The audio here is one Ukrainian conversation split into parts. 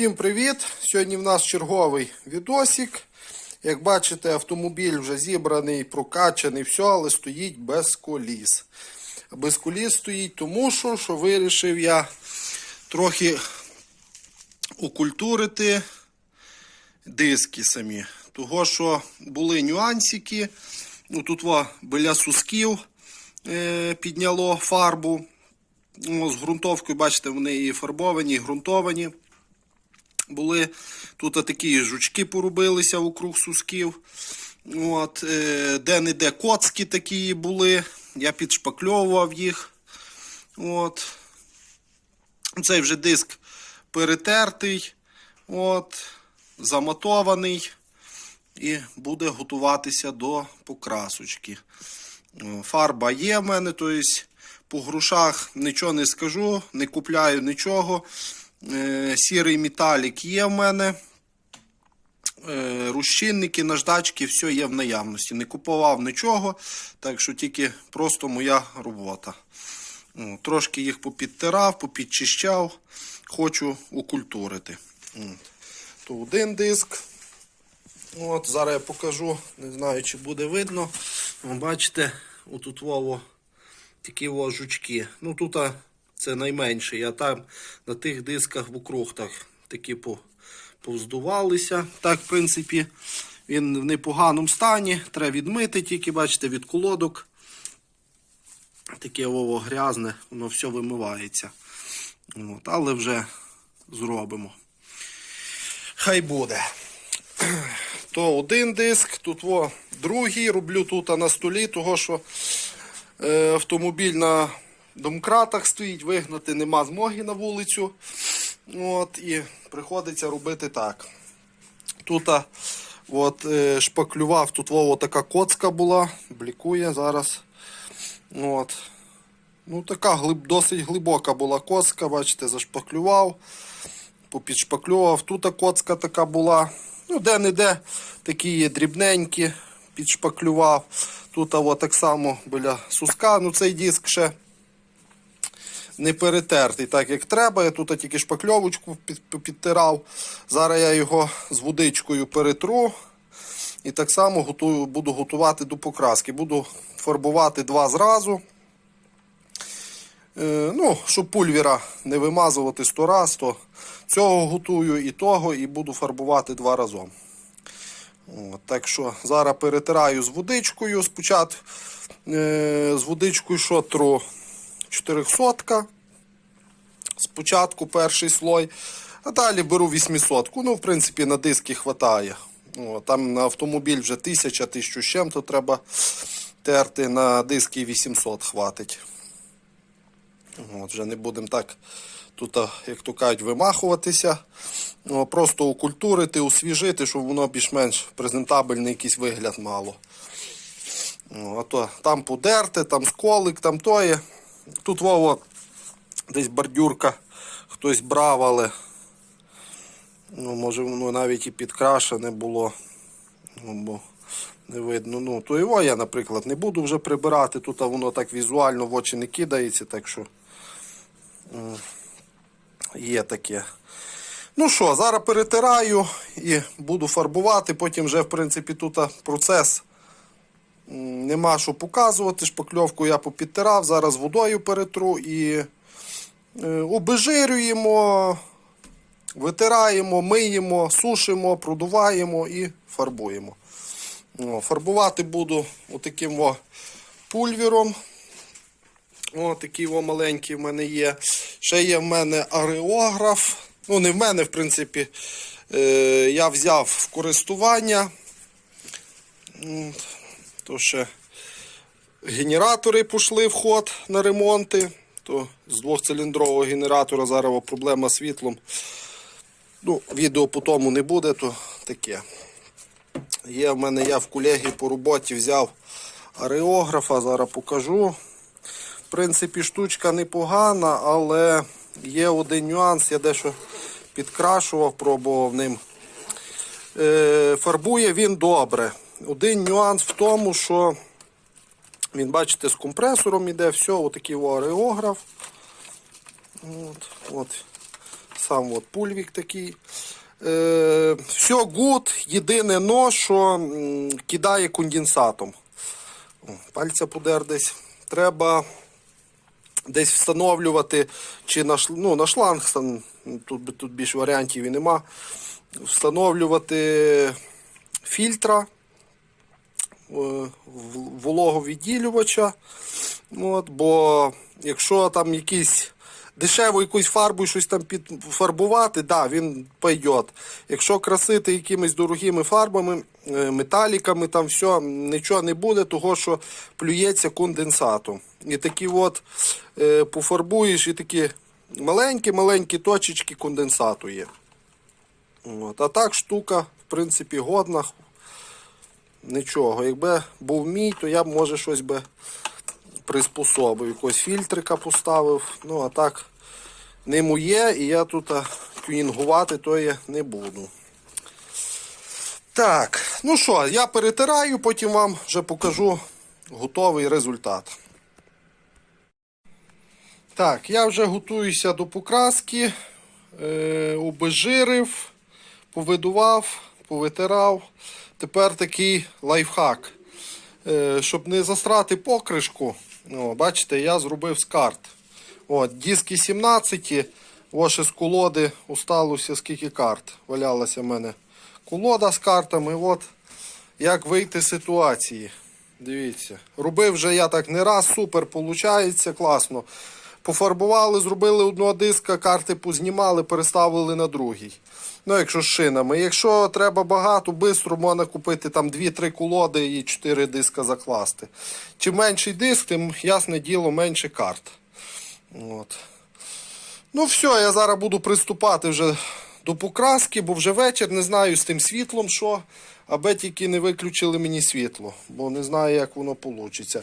Всім привіт! Сьогодні в нас черговий відосик. Як бачите, автомобіль вже зібраний, прокачаний, все, але стоїть без коліс. Без коліс стоїть, тому що, що вирішив я трохи окультурити диски самі. Того, що були нюансики. Ну, тут во, біля сусків е, підняло фарбу. Ну, з ґрунтовкою, бачите, вони і фарбовані, і ґрунтовані були. Тут такі жучки порубилися вокруг сусків. От, Де-не-де коцки такі були. Я підшпакльовував їх. От. Цей вже диск перетертий, от, замотований і буде готуватися до покрасочки. Фарба є в мене, тобто по грушах нічого не скажу, не купляю нічого. Е, Сірий металік є в мене. Е, Розчинники, наждачки, все є в наявності. Не купував нічого, так що тільки просто моя робота. Трошки їх попідтирав, попідчищав, хочу окультурити. То один диск. От, зараз я покажу, не знаю, чи буде видно. Бачите, отут вово такі во жучки. Ну тут це найменший, а там на тих дисках вокруг так такі повздувалися. Так, в принципі, він в непоганому стані. Треба відмити, тільки бачите, від колодок. Таке вово грязне, воно все вимивається. От, але вже зробимо. Хай буде. То один диск, тут во другий. Роблю тут на столі, того що е, автомобіль на домкратах стоїть, вигнати нема змоги на вулицю. От, І приходиться робити так. Тут от, е, шпаклював, тут во, така коцка була, блікує зараз. От. Ну, така глиб, досить глибока була коцка, бачите, зашпаклював, попідшпаклював. Тут коцка така була. Ну, де-не-де такі є дрібненькі, підшпаклював. Тут от, так само біля суска. Ну, цей диск ще не перетертий так, як треба. Я тут тільки шпакльовочку підтирав. Зараз я його з водичкою перетру. І так само готую, буду готувати до покраски. Буду фарбувати два зразу. Е, ну, щоб пульвера не вимазувати сто раз, то цього готую і того, і буду фарбувати два разом. От, так що зараз перетираю з водичкою. Спочатку е, з водичкою що тру 400. Спочатку перший слой, а далі беру 800. Ну, в принципі, на диски вистачає. Там на автомобіль вже 1000, 1000 з чим, то треба терти на диски 800 хватить. От, вже не будемо так тут, як то кажуть, вимахуватися. Просто окультурити, освіжити, щоб воно більш-менш презентабельний якийсь вигляд мало. А то там подерти, там сколик, там тоє. Тут Вово десь бордюрка хтось брав, але ну, може воно навіть і підкрашене було. Ну, бо не видно. Ну, то його я, наприклад, не буду вже прибирати. Тут а воно так візуально в очі не кидається, так що є таке. Ну що, зараз перетираю і буду фарбувати. Потім вже, в принципі, тут процес нема що показувати. Шпакльовку я попідтирав, зараз водою перетру і е, обезжирюємо, витираємо, миємо, сушимо, продуваємо і фарбуємо. Фарбувати буду отаким о пульвером. О, такий о маленький в мене є. Ще є в мене ареограф. Ну, не в мене, в принципі, е, я взяв в користування. То ще генератори пішли в ход на ремонти. То з двохциліндрового генератора зараз проблема з світлом. Ну, відео по тому не буде, то таке. Є в мене, я в колеги по роботі взяв ареографа, зараз покажу. В принципі, штучка непогана, але є один нюанс, я дещо підкрашував, пробував ним. Е, фарбує він добре. Один нюанс в тому, що він, бачите, з компресором іде, все, отакий о, ареограф. От, от. сам от пульвік такий. Е, все гуд, єдине но, що кидає конденсатом. Пальця подер десь. Треба десь встановлювати, чи на, ну, на шланг, тут, тут більш варіантів і нема. Встановлювати фільтра, вологовідділювача. От, бо якщо там якийсь дешеву якусь фарбу щось там підфарбувати, да, він пойде. Якщо красити якимись дорогими фарбами, е, металіками, там все, нічого не буде, того що плюється конденсатом. І такі от е, пофарбуєш і такі маленькі-маленькі точечки конденсату є. От. А так штука, в принципі, годна. Нічого. Якби був мій, то я б може щось би приспособив. Якогось фільтрика поставив. Ну, а так не моє, і я тут а, тюнінгувати то я не буду. Так, ну що, я перетираю, потім вам вже покажу готовий результат. Так, я вже готуюся до покраски. Е, обезжирив, повидував, повитирав. Тепер такий лайфхак. Е, щоб не засрати покришку, бачите, я зробив з карт. От, диски 17, ось з колоди осталося скільки карт. Валялася в мене колода з картами. От як вийти з ситуації. Дивіться. Робив вже я так не раз, супер, виходить, класно. Пофарбували, зробили одного диска, карти познімали, переставили на другий. Ну, якщо з шинами. Якщо треба багато, швидко можна купити там 2-3 колоди і 4 диска закласти. Чим менший диск, тим ясне діло, менше карт. От. Ну, все, я зараз буду приступати вже до покраски, бо вже вечір, не знаю з тим світлом, що, аби тільки не виключили мені світло, бо не знаю, як воно вийде.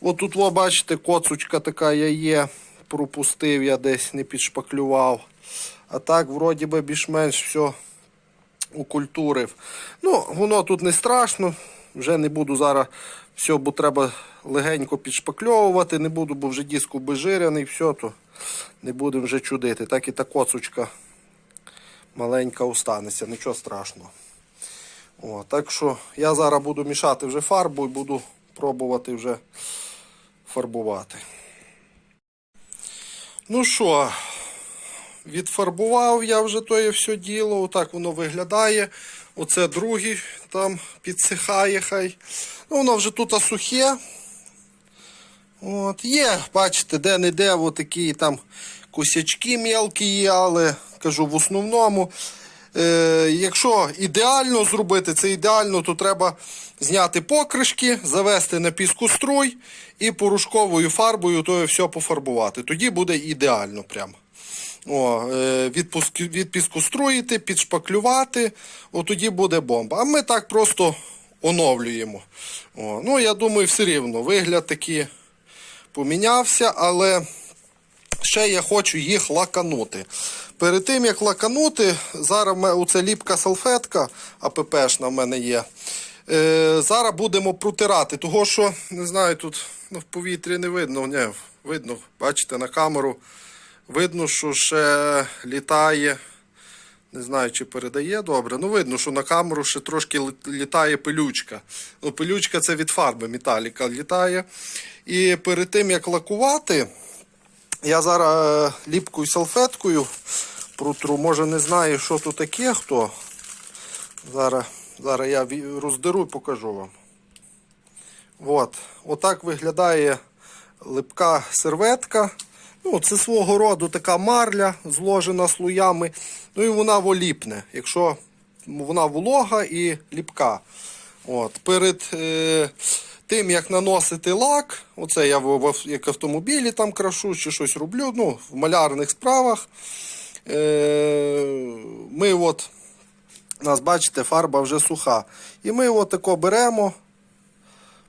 От тут, ви бачите, коцучка така я є, пропустив, я десь не підшпаклював. А так, вроді би, більш-менш все укультурив. Ну, воно тут не страшно. Вже не буду зараз все, бо треба легенько підшпакльовувати. Не буду, бо вже диск обезжирений, все, то не будемо вже чудити. Так і та коцучка маленька останеться, нічого страшного. О, так що я зараз буду мішати вже фарбу і буду пробувати вже фарбувати. Ну що, відфарбував я вже тоє все діло. Отак воно виглядає. Оце другий там підсихає хай. Ну, воно вже тут сухе. От, Є, бачите, де-не-де такі там косячки мелкі є, але кажу, в основному, е, якщо ідеально зробити, це ідеально, то треба зняти покришки, завести на піскоструй і порошковою фарбою то все пофарбувати. Тоді буде ідеально прямо. О, е, відпуск, відпіскоструїти, підшпаклювати, от тоді буде бомба. А ми так просто оновлюємо. О, ну, я думаю, все рівно вигляд такий помінявся, але ще я хочу їх лаканути. Перед тим як лаканути, зараз в оце ліпка салфетка, АППшна в мене є. Е, зараз будемо протирати, того що, не знаю, тут ну, в повітрі не видно. Ні, видно, бачите, на камеру. Видно, що ще літає. Не знаю, чи передає добре. Ну, видно, що на камеру ще трошки літає пилючка. Ну, пилючка це від фарби металіка літає. І перед тим як лакувати, я зараз е, ліпкою салфеткою протру. Може не знаю, що тут таке хто. Зараз, зараз я роздеру і покажу вам. От. Отак виглядає липка серветка. Ну, це свого роду така марля, зложена слоями. Ну і вона воліпне, якщо вона волога і ліпка. От. Перед е, тим, як наносити лак, оце я в, в як автомобілі там крашу чи щось роблю, ну, в малярних справах. Е, ми от, нас, бачите, фарба вже суха. І ми от тако беремо,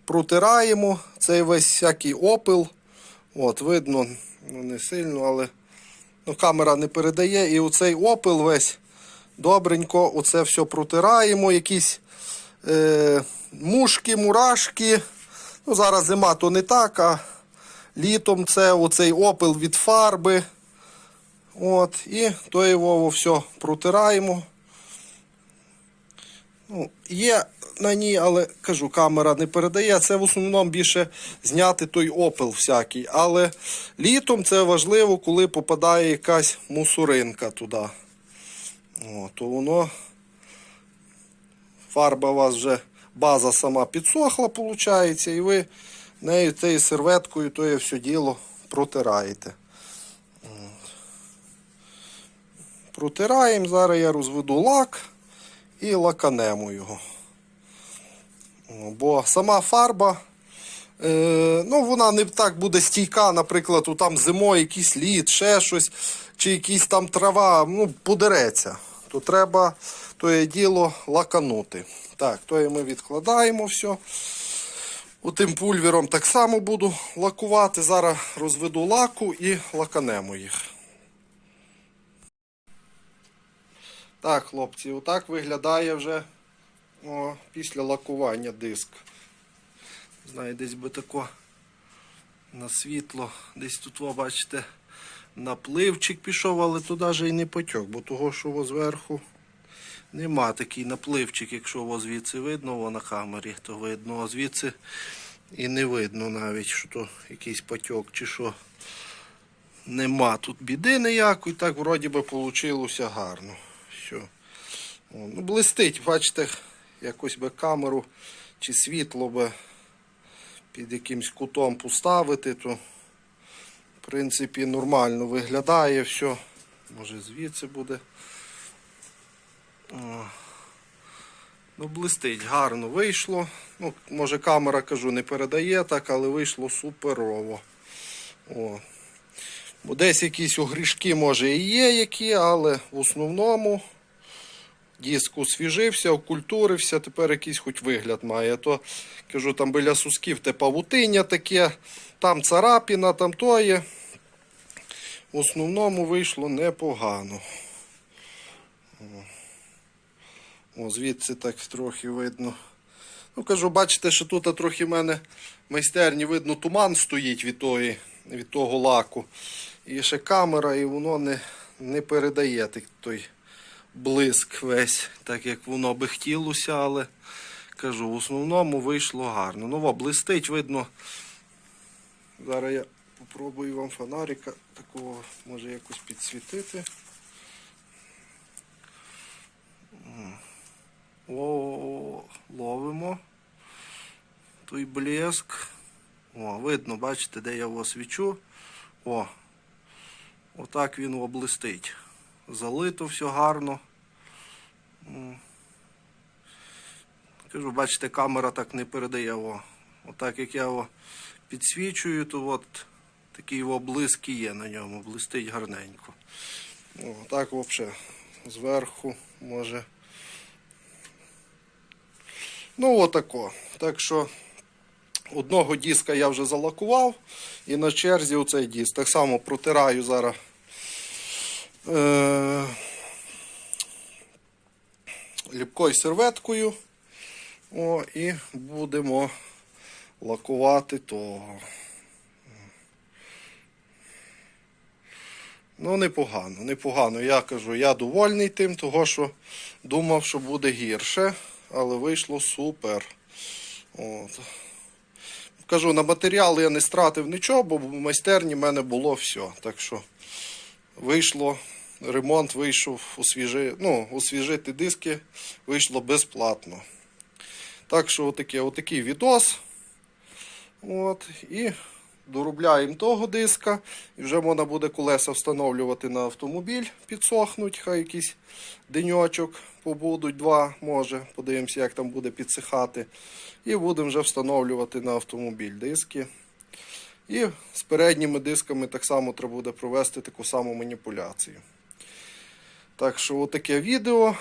протираємо цей весь всякий опил. От, видно, ну не сильно, але ну, камера не передає. І оцей опил весь добренько, оце все протираємо. Якісь е, мушки, мурашки. Ну, зараз зима то не так, а літом це оцей опил від фарби. От, і то його все протираємо. Ну, є на ній, але кажу, камера не передає. Це в основному більше зняти той опил всякий. Але літом це важливо, коли попадає якась мусоринка туди. О, то воно фарба у вас вже база сама підсохла, виходить, і ви нею цією серветкою то все діло протираєте. Протираємо, зараз я розведу лак і лаканемо його. О, Бо сама фарба, е, ну вона не так буде стійка, наприклад, у там зимою якийсь лід, ще щось, чи якісь там трава, ну, подереться. То треба тоє діло лаканути. Так, то ми відкладаємо все. Отим пульвером так само буду лакувати. Зараз розведу лаку і лаканемо їх. Так, хлопці, отак виглядає вже о, після лакування диск. Знаю, десь би тако на світло. Десь тут, ви бачите, напливчик пішов, але туди же і не потік, бо того, що во зверху нема такий напливчик, якщо во звідси видно во на камері, то видно, а звідси і не видно навіть, що то якийсь потік чи що. Нема тут біди ніякої, так вроді би вийшло гарно. Все. О, ну, блистить, бачите, якось би камеру чи світло би під якимсь кутом поставити, то в принципі нормально виглядає все. Може звідси буде. Ну, блистить, гарно вийшло. Ну, може камера, кажу, не передає так, але вийшло суперово. О. Бо десь якісь огрішки, може, і є які, але в основному диск освіжився, окультурився, тепер якийсь хоч вигляд має. То кажу, там біля сусків те павутиння таке, там царапіна, там то є. В основному вийшло непогано. О, звідси так трохи видно. Ну, кажу, бачите, що тут трохи в мене в майстерні видно, туман стоїть від, тої, від того лаку. І ще камера, і воно не, не передає той блиск весь, так як воно би хотілося, але кажу, в основному вийшло гарно. Ну, блистить, видно. Зараз я попробую вам фонарика такого, може якось підсвітити. О, ловимо той блеск. О, видно, бачите, де я його свічу. О, отак він облистить. Залито все гарно. Кажу, бачите, камера так не передає. О. Отак як я його підсвічую, то от такий його є на ньому, блистить гарненько. О, так взагалі зверху може. Ну, отако. Так що одного диска я вже залакував і на черзі оцей диск. Так само протираю зараз. Е- ліпкою серветкою. О, і будемо лакувати того. Ну, непогано, непогано. Я кажу, я довольний тим, того що думав, що буде гірше, але вийшло супер. От. Кажу, на матеріал я не стратив нічого, бо в майстерні в мене було все. Так що вийшло, ремонт вийшов, освіжи, ну, освіжити диски вийшло безплатно. Так що отаке, отакий відос. От, і доробляємо того диска. І вже можна буде колеса встановлювати на автомобіль, підсохнуть, хай якийсь деньочок побудуть, два, може. Подивимося, як там буде підсихати. І будемо вже встановлювати на автомобіль диски. І з передніми дисками так само треба буде провести таку саму маніпуляцію. Так що, отаке відео.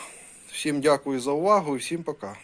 Всім дякую за увагу і всім пока.